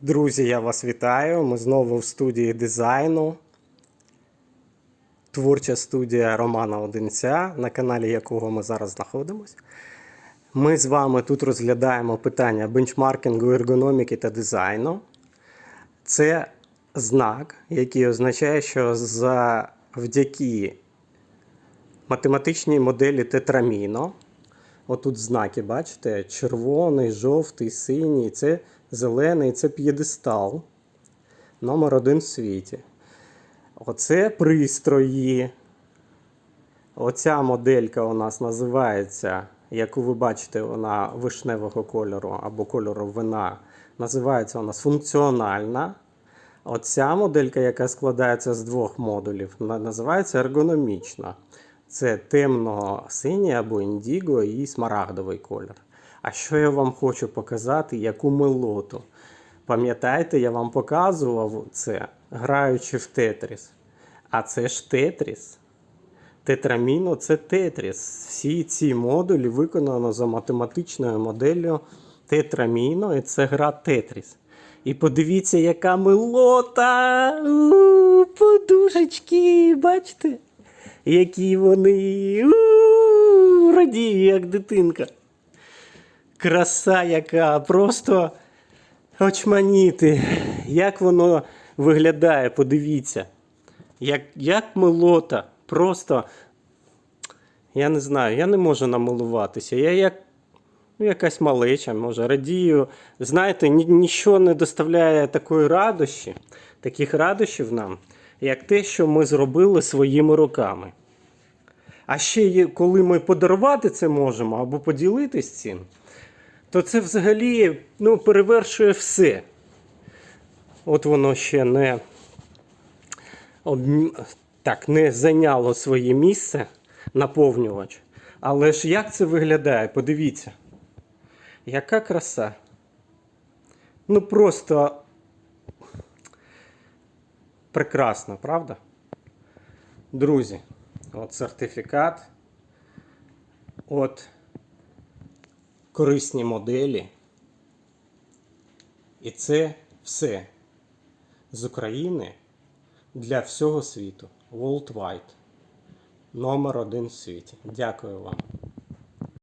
Друзі, я вас вітаю. Ми знову в студії дизайну. Творча студія Романа Одинця, на каналі якого ми зараз знаходимося. Ми з вами тут розглядаємо питання бенчмаркінгу, ергономіки та дизайну. Це знак, який означає, що завдяки математичній моделі Тетраміно. Отут знаки, бачите? Червоний, жовтий, синій, це зелений, це п'єдестал. Номер один в світі. Оце пристрої. Оця моделька у нас називається, яку ви бачите, вона вишневого кольору або кольору вина. Називається у нас функціональна. Оця моделька, яка складається з двох модулів, на- називається ергономічна. Це темно-синій або індіго і смарагдовий колір. А що я вам хочу показати, яку мелоту? Пам'ятаєте, я вам показував це, граючи в Тетріс. А це ж Тетріс. Тетраміно це Тетріс. Всі ці модулі виконано за математичною моделлю Тетраміно, і це гра Тетріс. І подивіться, яка милота! У, Подушечки, бачите? Які вони радію, як дитинка. Краса яка, просто очманіти. Як воно виглядає, подивіться. Як, як милота. Просто. Я не знаю, я не можу намилуватися. Я як ну, якась малеча, може, радію. Знаєте, ні, ніщо не доставляє такої радощі, таких радощів нам, як те, що ми зробили своїми руками. А ще коли ми подарувати це можемо або поділитись цим, то це взагалі ну, перевершує все. От воно ще не, так, не зайняло своє місце наповнювач. Але ж як це виглядає? Подивіться. Яка краса. Ну просто прекрасно, правда? Друзі, от сертифікат. От корисні моделі. І це все з України для всього світу. Worldwide. Номер один в світі. Дякую вам.